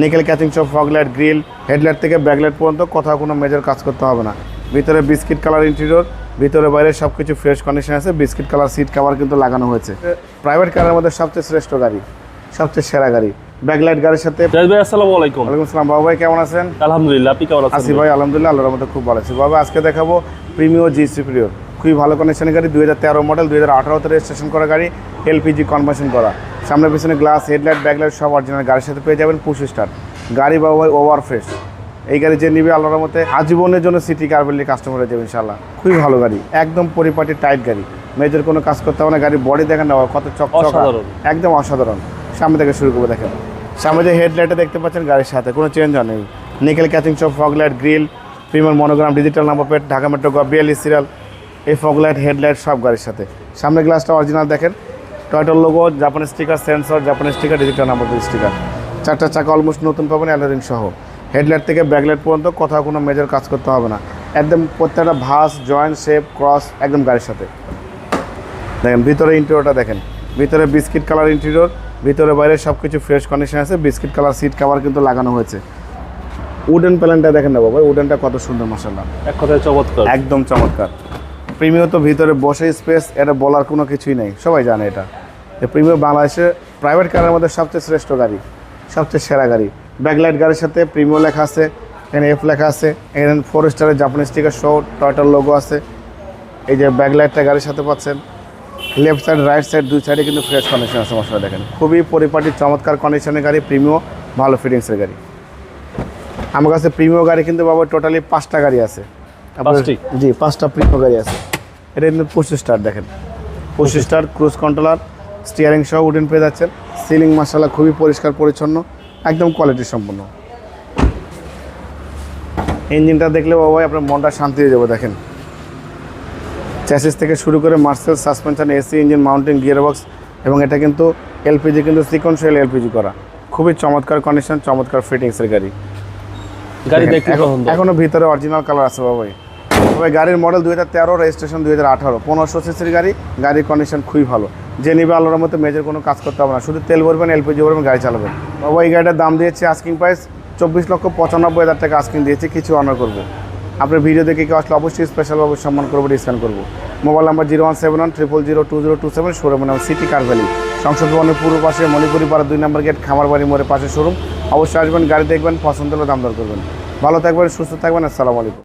Nickel catching সব fog light grill headlight থেকে backlight পর্যন্ত কোথাও কোনো মেজর কাজ করতে হবে না। ভিতরে বিস্কিট কালার ইন্টেরিয়র ভিতরে বাইরে সব কিছু ফ্রেশ কন্ডিশন আছে বিস্কিট কালার সিট কাভার কিন্তু লাগানো হয়েছে। প্রাইভেট কারের মধ্যে সবচেয়ে শ্রেষ্ঠ গাড়ি সবচেয়ে সেরা গাড়ি। ব্যাকলাইট গাড়ির সাথে ভাই আসসালামু আলাইকুম। ওয়ালাইকুম আসসালাম। বাবু ভাই কেমন আছেন? আলহামদুলিল্লাহ আপনি কেমন আছেন? আসি ভাই আলহামদুলিল্লাহ আল্লাহর মধ্যে খুব ভালো আছি। বাবা আজকে দেখাবো প্রিমিও জি সুপ্রিয়র খুবই ভালো কন্ডিশনের গাড়ি দুই হাজার তেরো মডেল দুই হাজার আঠারোতে রেজিস্ট্রেশন করা গাড়ি এলপিজি কনভার্সন করা। সামনে পিছনে গ্লাস হেডলাইট ব্যাকলাইট সব অরিজিনাল গাড়ির সাথে পেয়ে যাবেন পুশ স্টার গাড়ি বাবু ভাই ওভার ফ্রেশ এই গাড়ি যে নিবে আল্লাহর মতে আজীবনের জন্য সিটি কারবেলি কাস্টমার হয়ে যাবে ইনশাল্লাহ খুবই ভালো গাড়ি একদম পরিপাটি টাইট গাড়ি। মেজর কোনো কাজ করতে হবে না গাড়ি বডি দেখেন না কত চকচকা। একদম অসাধারণ। সামনে থেকে শুরু করে দেখেন। সামনে যে হেডলাইটে দেখতে পাচ্ছেন গাড়ির সাথে কোনো চেঞ্জ নেই। নিকেল ক্যাচিং সব fog light grill premier monogram digital number plate Dhaka metro বিয়াল্লিশ সিরিয়াল এই ফগলাইট হেডলাইট সব গাড়ির সাথে। সামনে গ্লাসটা অরিজিনাল দেখেন। টয়টার লোগো জাপানের স্টিকার সেন্সর জাপানের sticker digital number plate sticker চারটা চাকা অলমোস্ট নতুন পাবেন অ্যালোরিং সহ। হেডলাইট থেকে ব্যাকলাইট পর্যন্ত কোথাও কোনো মেজর কাজ করতে হবে না। একদম প্রত্যেকটা ভাস জয়েন্ট শেপ ক্রস একদম গাড়ির সাথে। দেখেন ভিতরে ইন্টেরিয়রটা দেখেন। ভিতরে বিস্কিট কালার ইন্টেরিয়র ভিতরে বাইরে সব কিছু ফ্রেশ কন্ডিশন আছে। বিস্কিট কালার সিট কভার কিন্তু লাগানো হয়েছে। উডেন প্যালেনটা দেখেন না বাবা উডেনটা কত সুন্দর মশাল্লা এক কথায় চমৎকার। একদম চমৎকার। প্রিমিয় তো ভিতরে বসে স্পেস এটা বলার কোনো কিছুই নেই। সবাই জানে এটা। প্রিমিয় বাংলাদেশে প্রাইভেট কারের মধ্যে সবচেয়ে শ্রেষ্ঠ গাড়ি সবচেয়ে সেরা গাড়ি। ব্যাকলাইট গাড়ির সাথে প্রিমিয় লেখা আছে এখানে এফ লেখা আছে এখানে ফোর স্টারের জাপানিজ স্টিকার শো টয়টার লোগো আছে। এই যে ব্যাকলাইটটা গাড়ির সাথে পাচ্ছেন লেফট সাইড রাইট সাইড দুই সাইডে কিন্তু ফ্রেশ কন্ডিশন আছে মশলা দেখেন। খুবই পরিপাটি চমৎকার কন্ডিশনের গাড়ি প্রিমিয় ভালো ফিটিংসের গাড়ি। আমার কাছে প্রিমিয় গাড়ি কিন্তু বাবা টোটালি পাঁচটা গাড়ি আছে। জি পাঁচটা প্রিমিয় গাড়ি আছে। এটা কিন্তু পঁচিশ স্টার দেখেন। পঁচিশ স্টার ক্রুজ কন্ট্রোলার স্টিয়ারিং সহ উডেন পেয়ে যাচ্ছেন। সিলিং মাসালা খুবই পরিষ্কার পরিচ্ছন্ন একদম কোয়ালিটি সম্পন্ন। ইঞ্জিনটা দেখলে বাবাই আপনার মনটা শান্তি হয়ে যাবে দেখেন। চ্যাসিস থেকে শুরু করে Marcel suspension AC engine mounting gearbox এবং এটা কিন্তু এলপিজি কিন্তু সিকোয়েন্সিয়াল এলপিজি করা। খুবই চমৎকার কন্ডিশন চমৎকার ফিটিংসের গাড়ি। গাড়ি দেখেন, দেখতে এখন- পছন্দ এখনও ভিতরে অরিজিনাল কালার আছে বাবাই তবে গাড়ির মডেল দুই হাজার তেরো রেজিস্ট্রেশন দুই হাজার আঠারো। পনেরোশো সিসির গাড়ি, গাড়ির কন্ডিশন খুবই ভালো। যে নিবে আল্লাহর মতো মেজর কোনো কাজ করতে হবে না। শুধু তেল ভরবেন এলপিজি ভরবেন, গাড়ি চালাবেন। বাবা এই গাড়িটার দাম দিয়েছে আস্কিং প্রাইস চব্বিশ লক্ষ পঁচানব্বই হাজার টাকা আস্কিং দিয়েছে, কিছু অনার করব। আপনার ভিডিও দেখে কেউ আসলে অবশ্যই স্পেশালভাবে সম্মান করব ডিসকাউন্ট করব। Mobile number zero one seven one triple zero two zero two seven showroom নাম সিটি কার ভ্যালি সংসদ ভবনের পূর্ব পাশে মণিপুরি পাড়া দুই নম্বর গেট খামারবাড়ি মোড়ের পাশে শোরুম অবশ্যই আসবেন, গাড়ি দেখবেন, পছন্দ হলে দাম দর করবেন। ভালো থাকবেন, সুস্থ থাকবেন, আসসালামু আলাইকুম।